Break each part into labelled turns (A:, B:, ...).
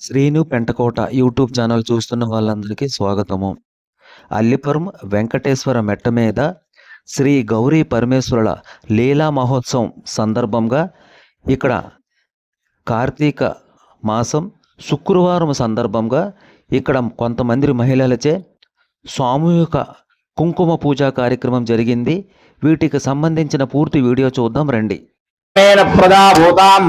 A: Srinu Pentakota YouTube channel చూస్తున్న వాళ్ళందరికీ స్వాగతము. అల్లిపురం వెంకటేశ్వర మెట్ట మీద శ్రీ గౌరీ పరమేశ్వరుల లీలా మహోత్సవం సందర్భంగా ఇక్కడ కార్తీక మాసం శుక్రవారం సందర్భంగా ఇక్కడ కొంతమంది మహిళలచే సామూహిక కుంకుమ పూజా కార్యక్రమం జరిగింది. వీటికి సంబంధించిన పూర్తి వీడియో చూద్దాం రండి.
B: మేన ప్రదా భూతాం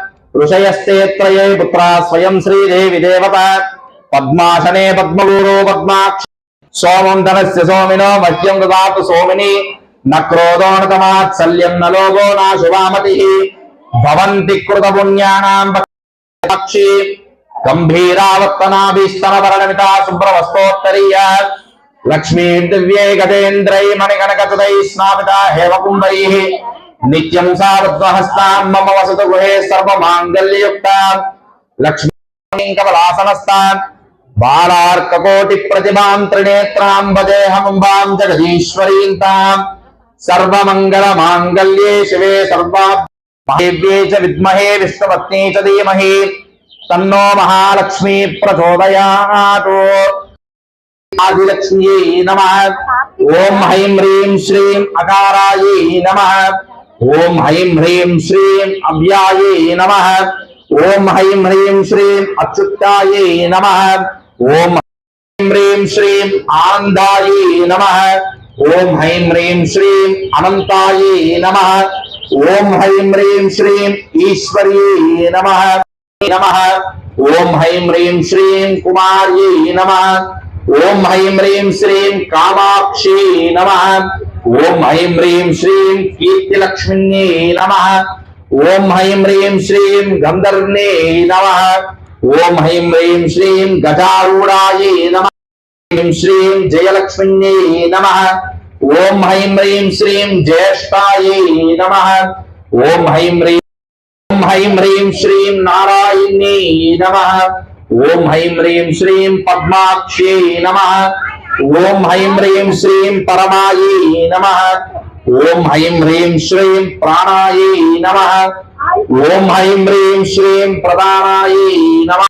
B: ఋషయస్తే త్రయే పుత్రా స్వయం శ్రీదేవి దేవత. పద్మాసనే పద్మగూరో పద్మాక్ష. సోమం ధనస్య సోమినో మహ్యం దాతు సోమిని. న నలోగో నా శుభామతి. భవంతి కృత పుణ్యానాం పక్షి. గంభీరావర్తనాభిస్తనవరణమితా శుభ్రవస్తోత్తరీయ లక్ష్మీ దివ్యై గజేంద్రై మణిగణగతుడై స్నాపిత హేమకుంభై. నిత్యం సారద్వహస్తాం మమ వసతు గుహే సర్వమాంగల్యయుక్త. లక్ష్మీ కమలాసనస్తాన్ బాలార్కకోటి ప్రతిభాం త్రినేత్రాం భజేహముంబాం జగదీశ్వరీం తాం సర్వమంగళ మాంగళ్యే శివే సర్వాభ్యే చ విద్మహే విష్ణుపత్ని చ ధీమహి తన్నో మహాలక్ష్మీ ప్రచోదయాతు आदिलक्ष्म्यै नम। ओं ह्रीं ह्रीं श्री अकारायै नम। ओं ह्रीं ह्रीं श्री अव्यायै नम। ओं ह्रीं ह्रीं श्री अच्युतायै नम। ओं ह्रीं ह्रीं श्री आनन्दायै नम। ओं ह्रीं ह्रीं श्री अनन्तायै नम। ओं ह्रीं ह्रीं श्री ईश्वर्यै नम। नम। ओं ह्रीं ह्रीं श्री कुमार्यै नम। ओम ह्रीं ह्रीं श्री कामाक्षी नमः। ओम ह्रीं ह्रीं श्रीं कीर्तिलक्ष्मी नमः। ओम ह्रीं ह्रीं श्रीं गन्धर्णे नमः। ओम ह्रीं ह्रीं श्री गजारूढायै नमः। ह्रीं श्री जयलक्ष्मी नमः। ओम ह्रीं ह्रीं श्री ज्येष्ठायै नमः। ओम ह्रीं ह्रीं ह्रीं ह्रीं श्रीं नारायण्यै नमः। ओम ह्रीं ह्रीं श्रीं पद्माक्षी नमः। ओम ह्रीं ह्रीं श्रीं परमायी नमः। ओम ह्रीं ह्रीं श्रीं प्राणायी नमः। ओम ह्रीं ह्रीं श्रीं प्रदानायी नमः।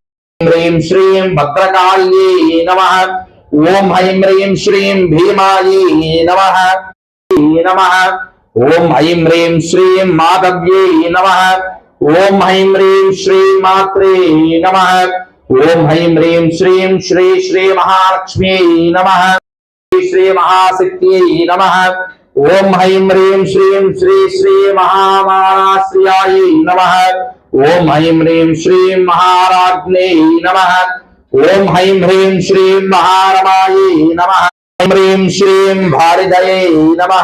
B: ह्रीं श्रीं भद्रकाल्यै नमः। ओम ह्रीं ह्रीं श्रीं भीमायी नमः। नमः। ओम ह्रीं ह्रीं श्रीं मादव्यी नमः। ओम ह्रीं ह्रीं श्रीमात्रे नमः। ओम ह्रीं ह्रीं श्री श्री श्री महालक्ष्मी नम। श्री महाशक्त्यै नम। ओं ह्रीं ह्रीं श्री श्री श्री महामाराश्रियाय नम। ओं ह्रीं ह्रीं श्री महाराज्ञे नम। ओं ह्रीं ह्रीं श्री महारमाय नम। ह्रीं श्री भारदये नम।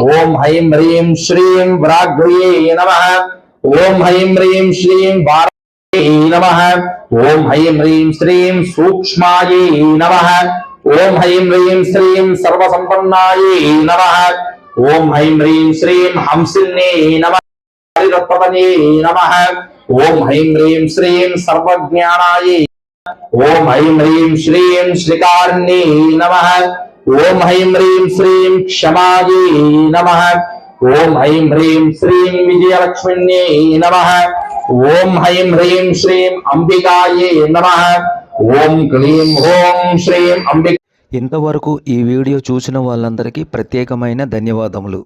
B: ओं ह्रीं ह्रीं श्रीं व्राघ्र्यै नमः। ओम ह्रीं ह्रीं श्रीं नमः। ॐ ह्रीं श्रीं सूक्ष्मायै नमः। ॐ ऐं ह्रीं श्रीं सर्वसम्पन्नायै नम। ॐ ऐं ह्रीं श्रीं ह्रीं श्रीं सर्वज्ञानायै। ओं ऐं ह्रीं श्रीं श्रीकार्णे नम। ओं ऐं ह्रीं श्रीं क्षमायै नमः। ॐ ह्रीं श्रीं विजयलक्ष्मण्यै नमः। ఓం హైం హ్రీం శ్రీం అంబికాయే నమ. ఓం క్లీం హోం శ్రీం అంబిక
A: ఇంతవరకు ఈ వీడియో చూసిన వాళ్ళందరికీ ప్రత్యేకమైన ధన్యవాదములు.